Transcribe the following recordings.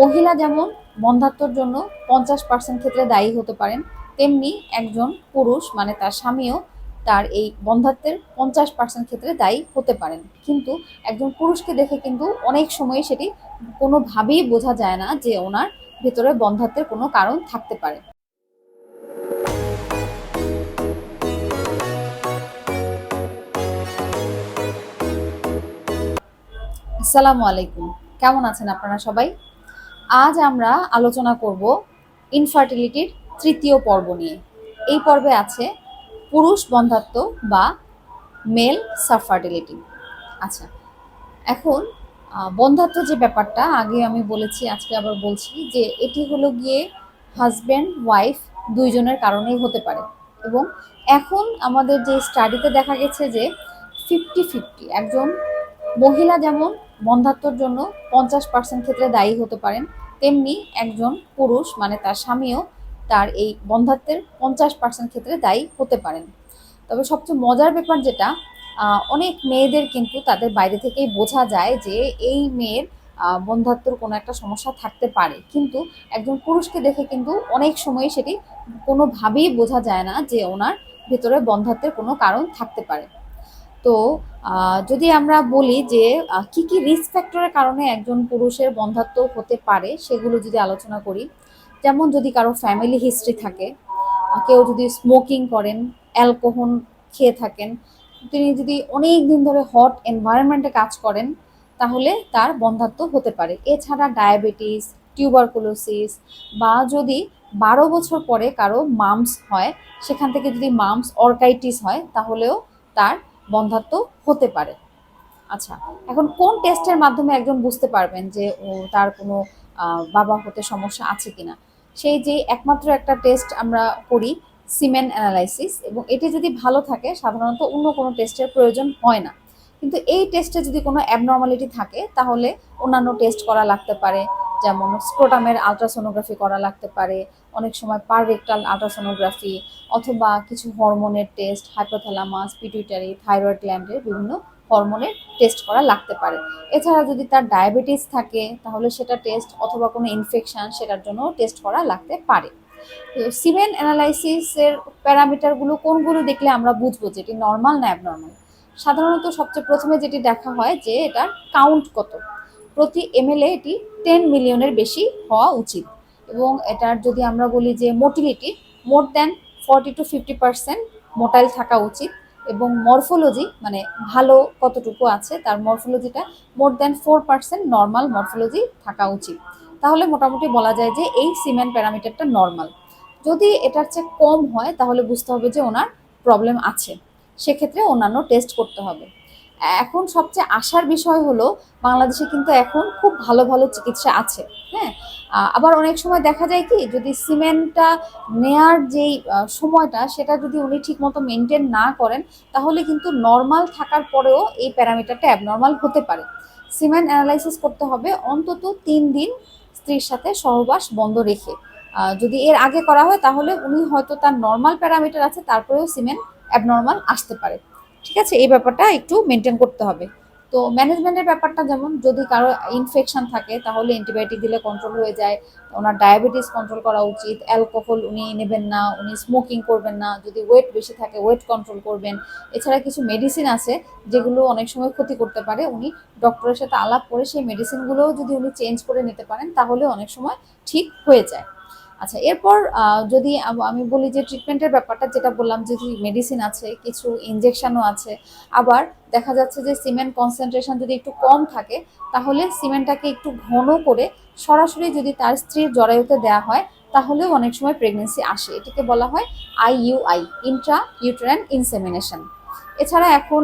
মহিলা যেমন বন্ধাত্বর জন্য পঞ্চাশ পার্সেন্ট ক্ষেত্রে দায়ী হতে পারেন, তেমনি একজন পুরুষ মানে তার স্বামীও তার এই বন্ধাত্বের পঞ্চাশ পার্সেন্ট ক্ষেত্রে দায়ী হতে পারেন। কিন্তু একজন পুরুষকে দেখে কিন্তু অনেক সময় সেটি কোনোভাবেই বোঝা যায় না যে ওনার ভেতরে বন্ধাত্বের কোনো কারণ থাকতে পারে। আসসালামু আলাইকুম। কেমন আছেন আপনারা সবাই? আজ আমরা আলোচনা করব ইনফার্টিলিটির তৃতীয় পর্ব নিয়ে। এই পর্বে আছে পুরুষ বন্ধাত্ম বা মেল সাবফার্টিলিটি আচ্ছা এখন আহ, বন্ধাত্ব যে ব্যাপারটা আগে আমি বলেছি আজকে আবার বলছি যে এটি হলো গিয়ে হাজব্যান্ড ওয়াইফ দুইজনের কারণেই হতে পারে। এবং এখন আমাদের যে স্টাডিতে দেখা গেছে যে ফিফটি ফিফটি একজন মহিলা যেমন বন্ধাত্বর জন্য পঞ্চাশ পার্সেন্ট ক্ষেত্রে দায়ী হতে পারেন। তেমনি একজন পুরুষ মানে তার স্বামীও তার এই বন্ধাত্বের পঞ্চাশ পার্সেন্ট ক্ষেত্রে দায়ী হতে পারেন। তবে সবচেয়ে মজার ব্যাপার যেটা অনেক মেয়েদের কিন্তু তাদের বাইরে থেকেই বোঝা যায় যে এই মেয়ের আহ, বন্ধাত্বর কোনো একটা সমস্যা থাকতে পারে। কিন্তু একজন পুরুষকে দেখে কিন্তু অনেক সময় সেটি কোনোভাবেই বোঝা যায় না যে ওনার ভেতরে বন্ধাত্বের কোনো কারণ থাকতে পারে। তো যদি আমরা বলি যে কি কি রিস্ক ফ্যাক্টরের কারণে একজন পুরুষের বন্ধাত্ব হতে পারে সেগুলো যদি আলোচনা করি। যেমন যদি কারও ফ্যামিলি হিস্ট্রি থাকে কেউ যদি স্মোকিং করেন অ্যালকোহল খেয়ে থাকেন, তিনি যদি অনেক দিন ধরে হট এনভায়রনমেন্টে কাজ করেন, তাহলে তার বন্ধাত্ব হতে পারে। এছাড়া ডায়াবেটিস টিউবারকুলোসিস বা যদি বারো বছর পরে কারও মামস হয়, সেখান থেকে যদি মামস অর্কাইটিস হয়, তাহলেও তার বন্ধাত্ব হতে পারে। আচ্ছা এখন কোন টেস্টের মাধ্যমে একজন বুঝতে পারবেন যে তার কোনো বাবা হতে সমস্যা আছে কিনা? সেই যে একমাত্র একটা টেস্ট আমরা করি সিমেন অ্যানালাইসিস এবং এটি যদি ভালো থাকে, সাধারণত অন্য কোনো টেস্টের প্রয়োজন হয় না। কিন্তু এই টেস্টে যদি কোনো অ্যাবনর্মালিটি থাকে, তাহলে অন্যান্য টেস্ট করা লাগতে পারে। যেমন স্ক্রোটামের আলট্রাসোনোগ্রাফি করা লাগতে পারে, অনেক সময় পাররেক্টাল আলট্রাসোনোগ্রাফি অথবা কিছু হরমোনের টেস্ট হাইপোথ্যালামাস পিটুইটারি থাইরয়েড গ্ল্যান্ডের বিভিন্ন হরমোনের টেস্ট করা লাগতে পারে। এছাড়া যদি তার ডায়াবেটিস থাকে, তাহলে সেটা টেস্ট অথবা কোনো ইনফেকশান সেটার জন্য টেস্ট করা লাগতে পারে। সিমেন অ্যানালাইসিসের প্যারামিটারগুলো কোনগুলো দেখলে আমরা বুঝব যে এটি নর্মাল না অ্যাবনর্মাল সাধারণত সবচেয়ে প্রথমে যেটি দেখা হয় যে এটার কাউন্ট কত? প্রতি এমএলএ এটি টেন মিলিয়নের বেশি হওয়া উচিত। এবং এটার যদি আমরা বলি যে motility more than forty to fifty percent motile থাকা উচিত। এবং মরফোলজি মানে ভালো কতটুকু আছে, তার মরফোলজিটা more than four percent normal morphology থাকা উচিত। তাহলে মোটামুটি বলা যায় যে এই সিমেন্ট প্যারামিটারটা নর্মাল যদি এটার চেয়ে কম হয়, তাহলে বুঝতে হবে যে ওনার প্রবলেম আছে। সেক্ষেত্রে অন্যান্য টেস্ট করতে হবে। এখন সবচেয়ে আশার বিষয় হলো, বাংলাদেশে কিন্তু এখন খুব ভালো ভালো চিকিৎসা আছে হ্যাঁ? আবার অনেক সময় দেখা যায় কি, যদি সিমেন্টটা নেয়ার যেই সময়টা, সেটা যদি উনি ঠিকমতো মেনটেন না করেন, তাহলে কিন্তু নর্মাল থাকার পরেও এই প্যারামিটারটা অ্যাবনর্মাল হতে পারে। সিমেন্ট অ্যানালাইসিস করতে হবে অন্তত তিন দিন স্ত্রীর সাথে সহবাস বন্ধ রেখে। যদি এর আগে করা হয়, তাহলে উনি হয়তো তার নর্মাল প্যারামিটার আছে, তারপরেও সিমেন্ট অ্যাবনর্মাল আসতে পারে। ঠিক আছে? এই ব্যাপারটা একটু মেনটেন করতে হবে। তো ম্যানেজমেন্টের ব্যাপারটা যেমন, যদি কারও ইনফেকশন থাকে, তাহলে অ্যান্টিবায়োটিক দিলে কন্ট্রোল হয়ে যায়। ওনার ডায়াবেটিস কন্ট্রোল করা উচিত। অ্যালকোহল উনি নেবেন না, উনি স্মোকিং করবেন না। যদি ওয়েট বেশি থাকে ওয়েট কন্ট্রোল করবেন। এছাড়া কিছু মেডিসিন আছে, যেগুলো অনেক সময় ক্ষতি করতে পারে। উনি ডক্টরের সাথে আলাপ করে সেই মেডিসিনগুলোও যদি উনি চেঞ্জ করে নিতে পারেন, তাহলে অনেক সময় ঠিক হয়ে যায়। আচ্ছা এরপর যদি আমি বলি যে ট্রিটমেন্টের ব্যাপারটা, যেটা বললাম যে মেডিসিন আছে, কিছু ইনজেকশনও আছে, আবার দেখা যাচ্ছে যে সিমেন্ট কনসেন্ট্রেশন যদি একটু কম থাকে, তাহলে সিমেন্টটাকে একটু ঘন করে সরাসরি যদি তার স্ত্রীর জরায়ুতে দেওয়া হয়, তাহলেও অনেক সময় প্রেগনেন্সি আসে। এটাকে বলা হয় আইইউআই ইন্ট্রা ইউটেরাইন ইনসেমিনেশন এছাড়া এখন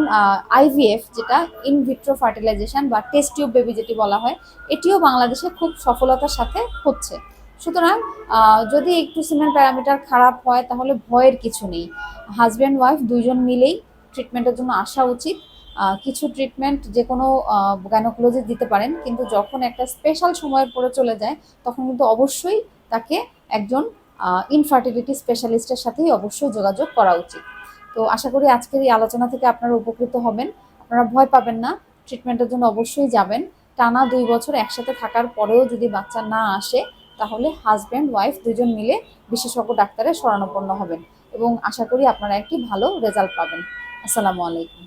আইভিএফ যেটা ইনভিট্রো ফার্টিলাইজেশন বা টেস্ট টিউব বেবি যেটি বলা হয়, এটিও বাংলাদেশে খুব সফলতার সাথে হচ্ছে। সুতরাং যদি একটু সিমেন্ট প্যারামিটার খারাপ হয়, তাহলে ভয়ের কিছু নেই। হাজব্যান্ড ওয়াইফ দুইজন মিলেই ট্রিটমেন্টের জন্য আসা উচিত। কিছু ট্রিটমেন্ট যে কোনো গাইনোকোলজি দিতে পারেন, কিন্তু যখন একটা স্পেশাল সময়ের পরে চলে যায়, তখন কিন্তু অবশ্যই তাকে একজন ইনফার্টিলিটি স্পেশালিস্টের সাথেই অবশ্যই যোগাযোগ করা উচিত। তো আশা করি আজকের এই আলোচনা থেকে আপনারা উপকৃত হবেন। আপনারা ভয় পাবেন না ট্রিটমেন্টের জন্য অবশ্যই যাবেন। টানা দুই বছর একসাথে থাকার পরেও যদি বাচ্চা না আসে তাহলে হাজব্যান্ড ওয়াইফ দুজন মিলে বিশেষজ্ঞ ডাক্তারের শরণাপন্ন হবেন। এবং আশা করি আপনারা একটি ভালো রেজাল্ট পাবেন। আসসালামু আলাইকুম।